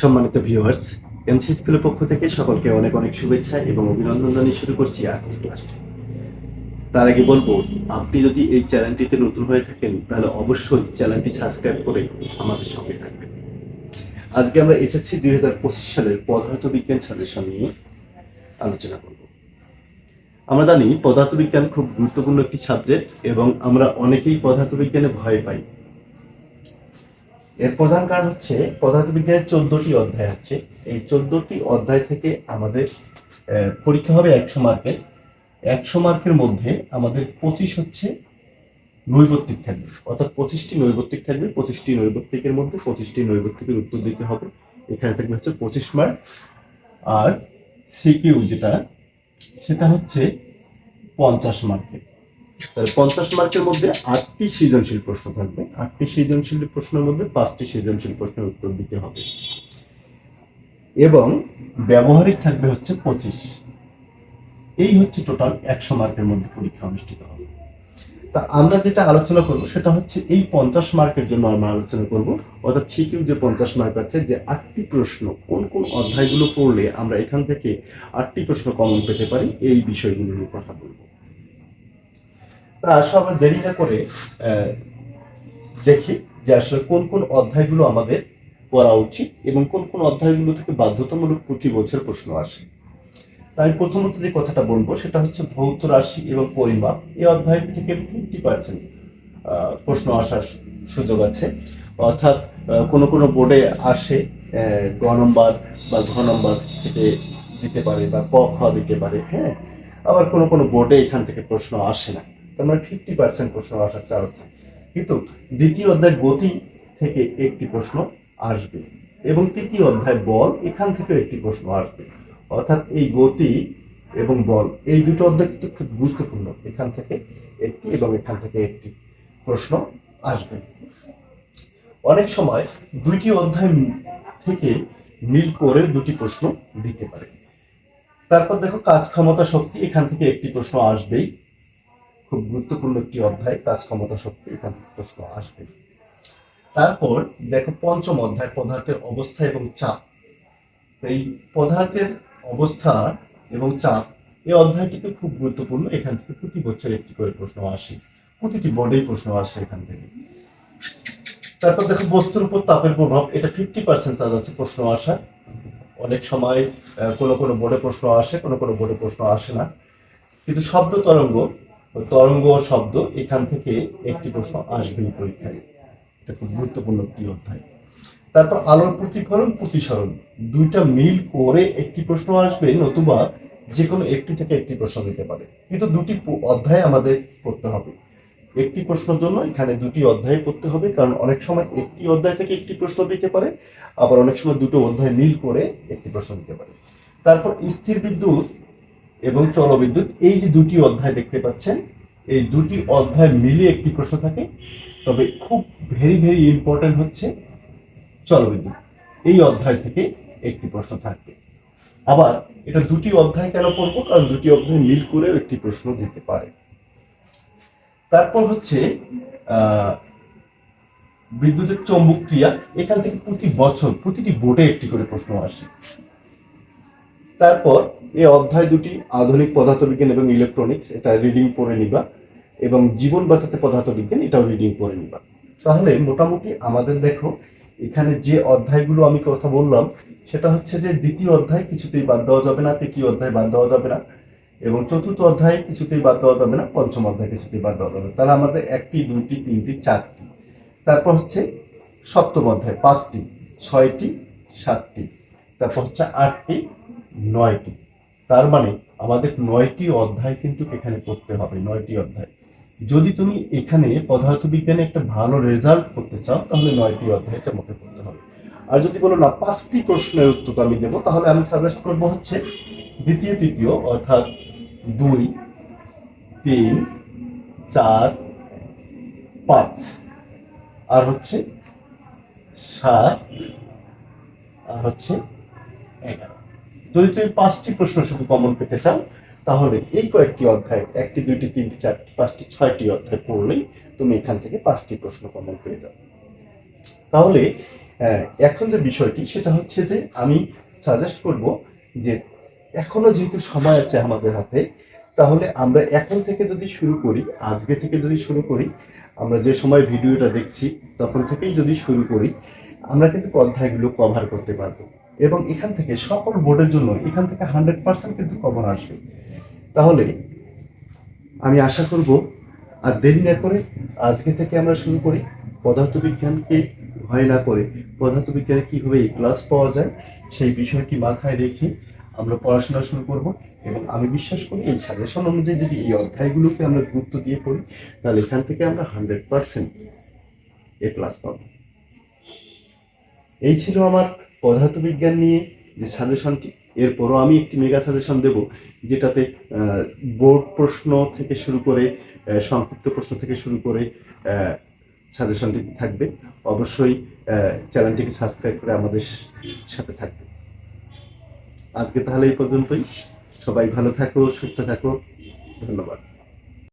সম্মানিত viewers MC স্কুলের পক্ষ থেকে সকলকে অনেক অনেক শুভেচ্ছা এবং অভিনন্দন জানিয়ে শুরু করছি আজকের তার আগে বলব, আপনি যদি এই চ্যানেলটিতে নতুন হয়ে থাকেন, তাহলে অবশ্যই চ্যানেলটি সাবস্ক্রাইব করে আমাদের সঙ্গে থাকবেন। আজকে আমরা এসএসসি দুই হাজার পঁচিশ সালের পদার্থবিজ্ঞান সাজেশন নিয়ে আলোচনা করব। আমরা জানি পদার্থবিজ্ঞান খুব গুরুত্বপূর্ণ একটি সাবজেক্ট এবং আমরা অনেকেই পদার্থবিজ্ঞানে ভয় পাই। এর প্রধান কারণ হচ্ছে পদার্থবিজ্ঞানের চোদ্দটি অধ্যায় আছে। এই চোদ্দটি অধ্যায় থেকে আমাদের পরীক্ষা হবে একশো মার্কের। একশো মার্কের মধ্যে আমাদের পঁচিশ হচ্ছে নৈবত্তিক থাকবে। অর্থাৎ পঁচিশটি নৈবত্তিক থাকবে, পঁচিশটি নৈবত্তিকের মধ্যে পঁচিশটি নৈবত্তিকের উত্তর দিতে হবে। এখানে থাকবে হচ্ছে পঁচিশ মার্ক। আর সিকিউ যেটা, সেটা হচ্ছে পঞ্চাশ মার্কের। তাহলে পঞ্চাশ মার্কের মধ্যে আটটি সৃজনশীল প্রশ্ন থাকবে। আটটি সৃজনশীল প্রশ্নের মধ্যে পাঁচটি সৃজনশীল প্রশ্নের উত্তর দিতে হবে। এবং ব্যবহারিক থাকবে হচ্ছে পঁচিশ। এই হচ্ছে টোটাল একশো মার্কের মধ্যে পরীক্ষা অনুষ্ঠিত হবে। তা আমরা যেটা আলোচনা করব সেটা হচ্ছে এই পঞ্চাশ মার্কের জন্য আমরা আলোচনা করব। অর্থাৎ সিকিউ যে পঞ্চাশ মার্ক আছে যে আটটি প্রশ্ন কোন কোন অধ্যায়গুলো পড়লে আমরা এখান থেকে আটটি প্রশ্ন কমন পেতে পারি। এই বিষয়গুলো নিয়ে কথা বলব। তা আসলে দেরি না করে দেখি যে আসলে কোন কোন অধ্যায়গুলো আমাদের পড়া উচিত এবং কোন কোন অধ্যায়গুলো থেকে বাধ্যতামূলক প্রতি বছর প্রশ্ন আসে। তাই প্রথমত যে কথাটা বলব, সেটা হচ্ছে ভৌত রাশি এবং পরিমাপ। এই অধ্যায় থেকে ফিফটি পার্সেন্ট প্রশ্ন আসার সুযোগ আছে। অর্থাৎ কোনো কোনো বোর্ডে আসে গ নম্বর বা ঘ নম্বর থেকে দিতে পারে বা ক, খ দিতে পারে হ্যাঁ? আবার কোনো কোনো বোর্ডে এখান থেকে প্রশ্ন আসে না। তার মানে ফিফটি পার্সেন্ট প্রশ্ন আসার চান্স কিন্তু দ্বিতীয় অধ্যায় গতি থেকে একটি প্রশ্ন আসবে এবং তৃতীয় অধ্যায় বল এখান থেকে একটি প্রশ্ন আসবে। অর্থাৎ এই গতি এবং বল, এই দুটো অধ্যায় কিন্তু খুব গুরুত্বপূর্ণ। এখান থেকে একটি এবং এখান থেকে একটি প্রশ্ন আসবে। অনেক সময় দুইটি অধ্যায় থেকে মিল করে দুটি প্রশ্ন দিতে পারে। তারপর দেখো কাজ ক্ষমতা শক্তি এখান থেকে একটি প্রশ্ন আসবেই। খুব গুরুত্বপূর্ণ একটি অধ্যায়, কাজ ক্ষমতা শক্তি এখান প্রশ্ন আসবে। তারপর দেখো পঞ্চম অধ্যায়, পদার্থের অবস্থা এবং চাপ। এই পদার্থের অবস্থা এবং চাপ, এই অধ্যায়টিকে খুব গুরুত্বপূর্ণ। এখান থেকে প্রতি বছর একটি করে প্রশ্ন আসে, প্রতিটি বোর্ডেই প্রশ্ন আসে এখান থেকে। তারপর দেখো বস্তুর উপর তাপের প্রভাব, এটা ফিফটি পার্সেন্ট চার্জ আছে প্রশ্ন আসার। অনেক সময় কোনো কোনো বোর্ডে প্রশ্ন আসে, কোনো কোনো বোর্ডে প্রশ্ন আসে না। কিন্তু শব্দ তরঙ্গ তরঙ্গ শব্দ এখান থেকে একটি প্রশ্ন আসবেই পরীক্ষায়। এটা খুব গুরুত্বপূর্ণ একটি অধ্যায়। তারপর আলোর প্রতিফলন, প্রতিসরণ। দুইটা মিল করে একটি প্রশ্ন আসবে, নতুবা যে কোনো একটি থেকে একটি প্রশ্ন দিতে পারে। কিন্তু দুটি অধ্যায় আমাদের পড়তে হবে। একটি প্রশ্নের জন্য এখানে দুটি অধ্যায় পড়তে হবে, কারণ অনেক সময় একটি অধ্যায় থেকে একটি প্রশ্ন দিতে পারে, আবার অনেক সময় দুটো অধ্যায় মিল করে একটি প্রশ্ন দিতে পারে। তারপর স্থির বিদ্যুৎ এবং চলবিদ্যুৎ, এই যে দুটি অধ্যায় দেখতে পাচ্ছেন, এই দুটি অধ্যায় মিলিয়ে একটি প্রশ্ন থাকে, তবে খুব ভেরি ভেরি ইম্পর্টেন্ট হচ্ছে চলবিদ্যুৎ। এই অধ্যায় থেকে একটি প্রশ্ন থাকবে আবার এটা দুটি অধ্যায় কেন পড়ব? কারণ দুটি অধ্যায় মিল করেও একটি প্রশ্ন দিতে পারে। তারপর হচ্ছে বিদ্যুতের চৌম্বক ক্রিয়া, এখান থেকে প্রতি বছর, প্রতিটি বোর্ডে একটি করে প্রশ্ন আসে। তারপর এই অধ্যায় দুটি, আধুনিক পদার্থবিজ্ঞান এবং ইলেকট্রনিক্স এটা রিডিং পড়ে নিবা, এবং জীবন বাঁচাতে পদার্থবিজ্ঞান, এটাও রিডিং পড়ে নিবা। তাহলে মোটামুটি আমাদের দেখো, এখানে যে অধ্যায়গুলো আমি কথা বললাম, সেটা হচ্ছে যে দ্বিতীয় অধ্যায় কিছুতেই বাদ দেওয়া যাবে না, তৃতীয় অধ্যায় বাদ দেওয়া যাবে না, এবং চতুর্থ অধ্যায় কিছুতেই বাদ দেওয়া যাবে না, পঞ্চম অধ্যায় কিছুতেই বাদ দেওয়া যাবে তাহলে আমাদের একটি দুটি তিনটি, চারটি। তারপর হচ্ছে সপ্তম অধ্যায়, পাঁচটি, ছয়টি, সাতটি। তারপর হচ্ছে আটটি নয়টি। তার মানে আমাদের নয়টি অধ্যায় কিন্তু এখানে পড়তে হবে, নয়টি অধ্যায়। যদি তুমি এখানে পদার্থবিজ্ঞানে একটা ভালো রেজাল্ট করতে চাও, তাহলে নয়টি অধ্যায় তোমাকে পড়তে হবে। আর যদি বলো, না, পাঁচটি প্রশ্নের উত্তর আমি দেবো, তাহলে আমি সাজেস্ট করব হচ্ছে, দ্বিতীয়, তৃতীয়, অর্থাৎ দুই, তিন, চার, পাঁচ। আর হচ্ছে সাত, আর হচ্ছে এগারো। যদি তুমি পাঁচটি প্রশ্ন শুধু কমন পেতে চাও, তাহলে এই কয়েকটি অধ্যায়, একটি, দুইটি, তিনটি, চারটি, পাঁচটি, ছয়টি অধ্যায় পড়লেই তুমি এখান থেকে পাঁচটি প্রশ্ন কমন পেয়ে যাবে। তাহলে এখন যে বিষয়টি, সেটা হচ্ছে যে আমি সাজেস্ট করব যে এখনও যেহেতু সময় আছে আমাদের হাতে, তাহলে আমরা এখন থেকে যদি শুরু করি, আজকে থেকে যদি শুরু করি, আমরা যে সময় ভিডিওটা দেখছি, তখন থেকেই যদি শুরু করি, আমরা কিন্তু অধ্যায়গুলো কভার করতে পারব। এবং এখান থেকে সকল বোর্ডের জন্য এখান থেকে হান্ড্রেড পার্সেন্ট কিন্তু কভার আসবে। তাহলে আমি আশা করব, আর দেরি না করে আজকে থেকে আমরা শুরু করি। পদার্থবিজ্ঞানকে ভয় না করে পদার্থবিজ্ঞানে কীভাবে এই ক্লাস পাওয়া যায় সেই বিষয়টি মাথায় রেখে আমরা পড়াশোনা শুরু করব এবং আমি বিশ্বাস করি এই সাজেশন অনুযায়ী যদি এই অধ্যায়গুলোকে আমরা গুরুত্ব দিয়ে পড়ি, তাহলে এখান থেকে আমরা হান্ড্রেড পার্সেন্ট এ প্লাস পাবো। এই ছিল আমার পদার্থবিজ্ঞান নিয়ে যে সাজেশনটি। এরপরও আমি একটি মেগা সাজেশন দেব, যেটাতে বোর্ড প্রশ্ন থেকে শুরু করে সংক্ষিপ্ত প্রশ্ন থেকে শুরু করে সাজেশনটি থাকবে। অবশ্যই চ্যানেলটিকে সাবস্ক্রাইব করে আমাদের সাথে থাকবে। আজকে তাহলে এই পর্যন্তই। সবাই ভালো থাকো, সুস্থ থাকো। ধন্যবাদ।